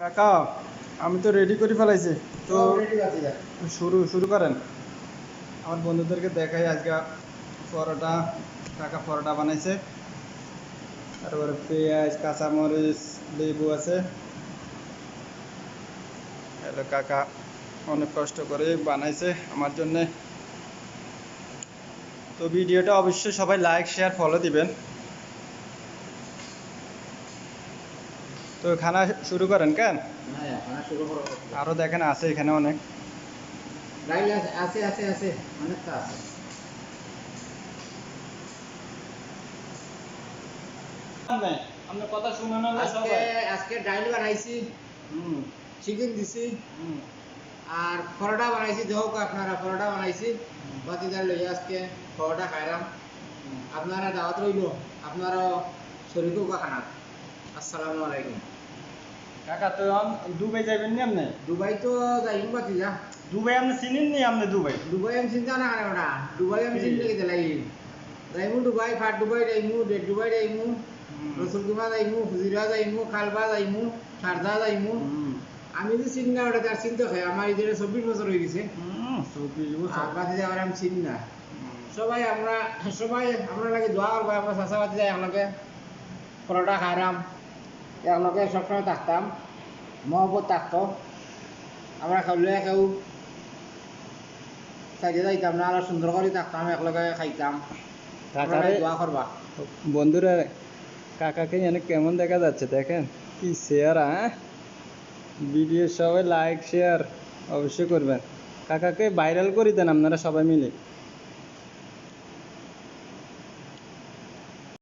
কাকা আমি তো রেডি করে ফেলাইছি। তো শুরু শুরু করেন। আমার বন্ধুদেরকে দেখাই আজকে পরোটা কাকা পরোটা বানাইছে। তারপরে পেঁয়াজ কাঁচামরিচ লেবু আছে। কাকা অনেক কষ্ট করে বানাইছে আমার জন্যে। তো ভিডিওটা অবশ্যই সবাই লাইক শেয়ার ফলো দিবেন। তো খানা শুরু করেন কেন? আরও দেখেন আছে এখানে অনেক। আছে আছে আছে অনেকটা আছে। আপনার কথা শুনে আজকে আজকে ডাইল বানাইছি। হুম। চিকেন দিছি। হুম। আর পরোটা বানাইছি দেখো আপনারা পরোটা বানাইছি। বাতিদার লই আজকে পরোটা খাইলাম। আপনারা দাওয়াত রইল আপনারা শরীর খানা আসসালামু আলাইকুম। কাকা তো দুবাই যাবেন নি আপনি? দুবাই তো যাইম বাতি যা দুবাই আপনি চিনেন নি আপনি দুবাই? দুবাই আমি চিন্তা না করে ওটা দুবাই আমি চিন্তা কিতে লাগি। যাইমু দুবাই ফাট দুবাই যাইমু ডেট দুবাই যাইমু রসুলকুমা যাইমু হুজিরা যাইমু খালবা যাইমু সারদা যাইমু। আমি যে চিনি না ওটা তার চিন্তা খাই আমার এই যে চব্বিশ বছর হয়ে গেছে। চব্বিশ বছর। বাতি যাওয়ার আমি চিনি না। সবাই আমরা সবাই আমরা লাগে দোয়া করব। আমরা চাষা বাতি যাই একলগে পরোটা খাইলাম একলগে সবসময় থাকতাম মহব্বত থাকতো। আমরা খাইলে কেউ সাইডে যাইতাম না আরও সুন্দর করে থাকতাম একলগে খাইতাম। দোয়া করবা। বন্ধুরা কাকাকে যেন কেমন দেখা যাচ্ছে দেখেন কি শেয়ার হ্যাঁ? ভিডিও সবাই লাইক শেয়ার অবশ্যই করবেন। কাকাকে ভাইরাল করে দেন আপনারা সবাই মিলে।